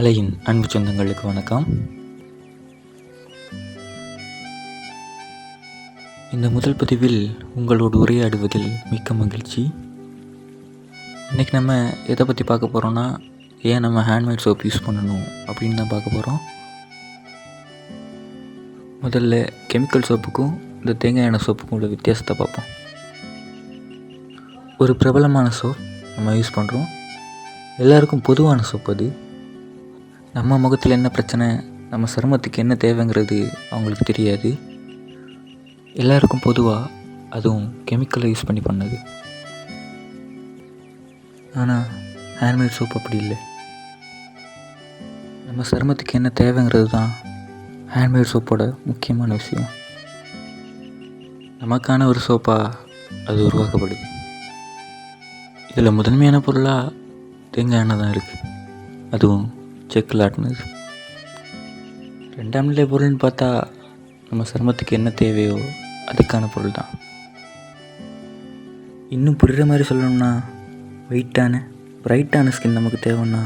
அலையின் அன்பு சொந்தங்களுக்கு வணக்கம். இந்த முதல் பதிவில் உங்களோடு உரையாடுவதில் மிக்க மகிழ்ச்சி. இன்றைக்கி நம்ம எதை பற்றி பார்க்க போகிறோன்னா ஏன் நம்ம ஹேண்ட்மேட் சோப் யூஸ் பண்ணணும் அப்படின்னு தான் பார்க்க போகிறோம் முதல்ல கெமிக்கல் சோப்புக்கும் இந்த தேங்காய் எண்ணெய் சோப்புக்கும் உள்ள வித்தியாசத்தை பார்ப்போம். ஒரு பிரபலமான சோப் நம்ம யூஸ் பண்ணுறோம் எல்லாருக்கும் பொதுவான சோப் அது. நம்ம முகத்தில் என்ன பிரச்சனை? நம்ம சருமத்துக்கு என்ன தேவைங்கிறது அவங்களுக்கு தெரியாது. எல்லாருக்கும் பொதுவாக அதுவும் கெமிக்கலை யூஸ் பண்ணி பண்ணது. ஆனால் ஹேண்ட்மேட் சோப் அப்படி இல்லை. நம்ம சருமத்துக்கு என்ன தேவைங்கிறது தான் ஹேண்ட்மேட் சோப்போட முக்கியமான விஷயம். நமக்கான ஒரு சோப்பாக அது உருவாக்கப்படுது. இதில் முதன்மையான பொருளாக தேங்காய் எண்ணெய் தான் இருக்குது அதுவும் செக்கிலாட்டினது ரெண்டாம் நிலை பொருள்னு பார்த்தா நம்ம சிரமத்துக்கு என்ன தேவையோ அதுக்கான பொருள் தான். இன்னும் புரிகிற மாதிரி சொல்லணும்னா வெயிட்டான பிரைட்டான ஸ்கின் நமக்கு தேவைன்னா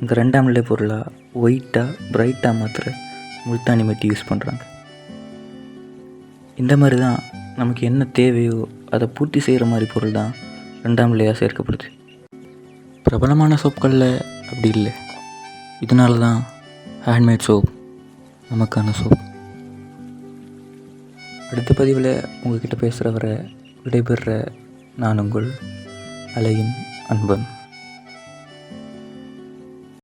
அங்கே ரெண்டாம் நிலை பொருளாக ஒயிட்டாக பிரைட்டாக மாத்திர முல்தானி மெட்டி யூஸ் பண்ணுறாங்க இந்த மாதிரி தான் நமக்கு என்ன தேவையோ அதை பூர்த்தி செய்கிற மாதிரி பொருள் தான் ரெண்டாம் நிலையாக சேர்க்கப்படுது. பிரபலமான சோப்களில் அப்படி இல்லை. இதனால தான் ஹேண்ட்மேட் சோப் நமக்கான சோப் அடுத்த பதிவில் உங்ககிட்ட பேசுகிறவரை விடைபெறுற நான் உங்கள் அலையின் அன்பன்.